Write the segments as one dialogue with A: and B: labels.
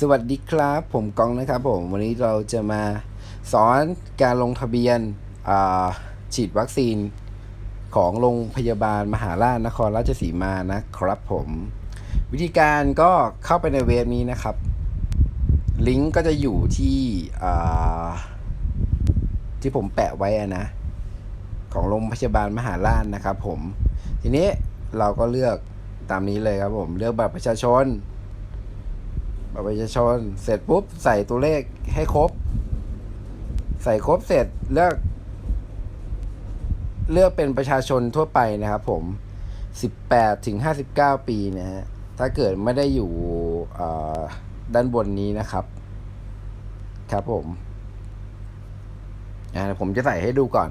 A: สวัสดีครับ ผมกองนะครับผม วันนี้เราจะมาสอนการลงทะเบียนฉีดวัคซีนของโรงพยาบาลมหาราชนครราชสีมานะครับผม วิธีการก็เข้าไปในเว็บนี้นะครับ ลิงก์ก็จะอยู่ที่ที่ผมแปะไว้นะ ของโรงพยาบาลมหาราชนะครับผม ทีนี้เราก็เลือกตามนี้เลยครับผม เลือกบัตรประชาชน บัตรประชาชน เสร็จปุ๊บ ใส่ตัวเลขให้ครบ ใส่ครบเสร็จเลือก เลือกเป็นประชาชนทั่วไปนะครับผม 18ถึง59 ปีนะฮะ ถ้าเกิดไม่ได้อยู่ด้านบนนี้นะครับ ครับผมอ่าผมจะใส่ให้ดูก่อน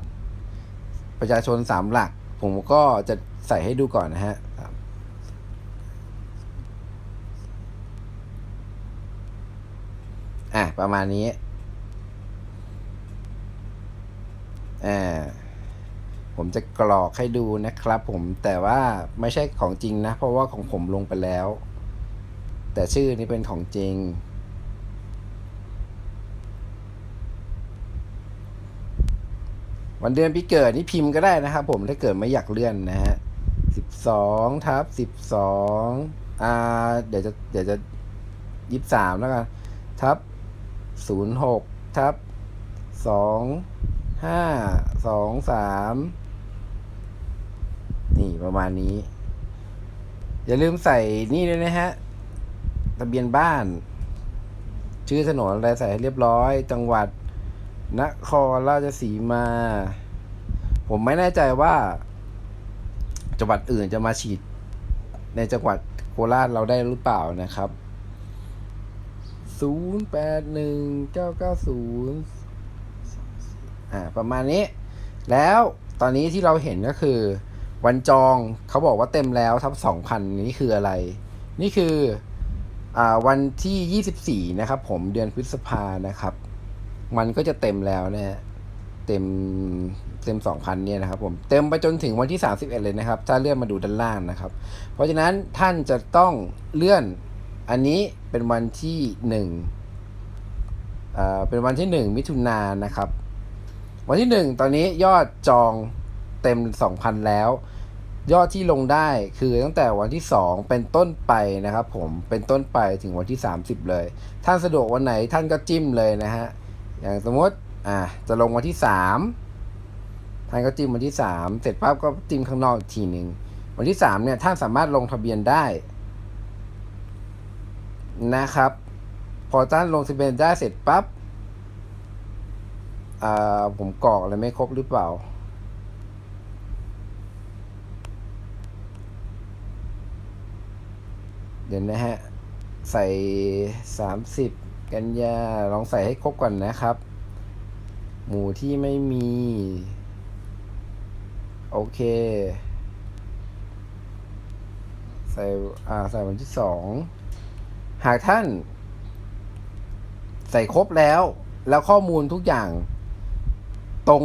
A: ประชาชนสามหลัก ผมก็จะใส่ให้ดูก่อนนะฮะ อะ ประมาณนี้อ่าผมจะกรอกให้ดูนะครับ ผมแต่ว่าไม่ใช่ของจริงนะ เพราะว่าของผมลงไปแล้ว แต่ชื่อนี้เป็นของจริง วันเดือนปีเกิดนี่พิมพ์ก็ได้นะครับผมถ้าเกิดไม่อยากเลื่อนนะฮะสิบสองทับสิบสองอ่าเดี๋ยวจะเดี๋ยวจะยี่สิบสามแล้วกันทับ ศูนย์หกทับสองห้าสองสามนี่ประมาณนี้ อย่าลืมใส่นี่ด้วยนะฮะทะเบียนบ้าน ชื่อถนนอะไรใส่ให้เรียบร้อย จังหวัดนครราชสีมา ผมไม่แน่ใจว่า จังหวัดอื่นจะมาฉีด ในจังหวัดโคราชเราได้หรือเปล่านะครับ ศูนย์แปดหนึ่งเก้าเก้าศูนย์อ่าประมาณนี้ แล้วตอนนี้ที่เราเห็นก็คือ วันจองเขาบอกว่าเต็มแล้วทับสองพันนี่คืออะไร นี่คืออ่าวันที่ยี่สิบสี่นะครับ ผมเดือนพฤษภานะครับ มันก็จะเต็มแล้วนะฮะเต็มเต็มสองพันเนี่ยนะครับผมเต็มไปจนถึงวันที่สามสิบเอ็ดเลยนะครับ ถ้าเลื่อนมาดูด้านล่างนะครับ เพราะฉะนั้นท่านจะต้องเลื่อน อันนี้เป็นวันที่หนึ่งเอ่อเป็นวันที่หนึ่งมิถุนายนนะครับ วันที่หนึ่งตอนนี้ยอดจองเต็มสองพันแล้ว ยอดที่ลงได้คือตั้งแต่วันที่สองเป็นต้นไปนะครับ ผมเป็นต้นไปถึงวันที่สามสิบเลย ท่านสะดวกวันไหนท่านก็จิ้มเลยนะฮะอย่างสมมติอะจะลงวันที่สามท่านก็จิ้มวันที่สามเสร็จปั๊บก็จิ้มข้างนอกอีกทีหนึ่งวันที่สามเนี่ยท่านสามารถลงทะเบียนได้ นะครับ พอท่านลงทะเบียนได้เสร็จปั๊บอ่าผมกรอกอะไรไม่ครบหรือเปล่า เดี๋ยวนะฮะ ใส่สามสิบกันยา ลองใส่ให้ครบก่อนนะครับ หมู่ที่ไม่มี โอเค ใส่ อ่า ใส่วันที่สอง หากท่าน ใส่ครบแล้ว แล้วข้อมูลทุกอย่างตรง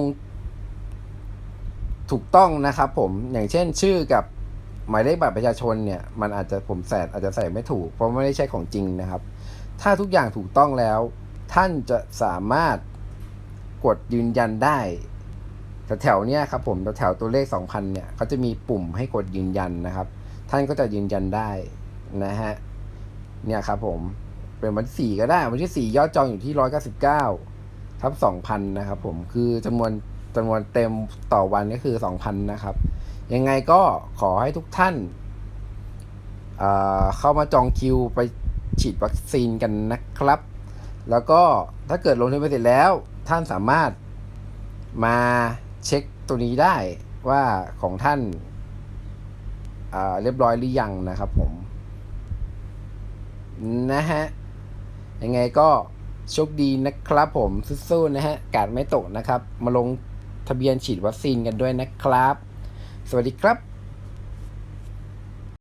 A: ถูกต้องนะครับผมอย่างเช่นชื่อกับหมายเลขบัตรประชาชนเนี่ยมันอาจจะผมใส่อาจจะใส่ไม่ถูก เพราะไม่ได้ใช่ของจริงนะครับ ถ้าทุกอย่างถูกต้องแล้ว ท่านจะสามารถกดยืนยันได้แถวๆเนี้ยครับผมแถวๆตัวเลข 2,000เนี่ยเขาจะมีปุ่มให้กดยืนยันนะครับ ท่านก็จะยืนยันได้นะฮะ เนี่ยครับผม เป็นวันที่สี่ก็ได้วันที่สี่ยอดจองอยู่ที่ร้อยเก้าสิบเก้าทับสองพันนะครับผมคือจำนวนจำนวนเต็มต่อวันก็คือสองพันนะครับ ยังไงก็ขอให้ทุกท่านเเข้ามาจองคิวไปฉีดวัคซีนกันนะครับ แล้วก็ถ้าเกิดลงทะเบียนเสร็จแล้ว ท่านสามารถมาเช็คตัวนี้ได้ว่าของท่านอ่าเรียบร้อยหรือยังนะครับผม นะฮะ ยังไงก็โชคดีนะครับผมสู้ๆนะฮะ กาดไม่ตกนะครับ มาลงทะเบียนฉีดวัคซีนกันด้วยนะครับ สวัสดีครับ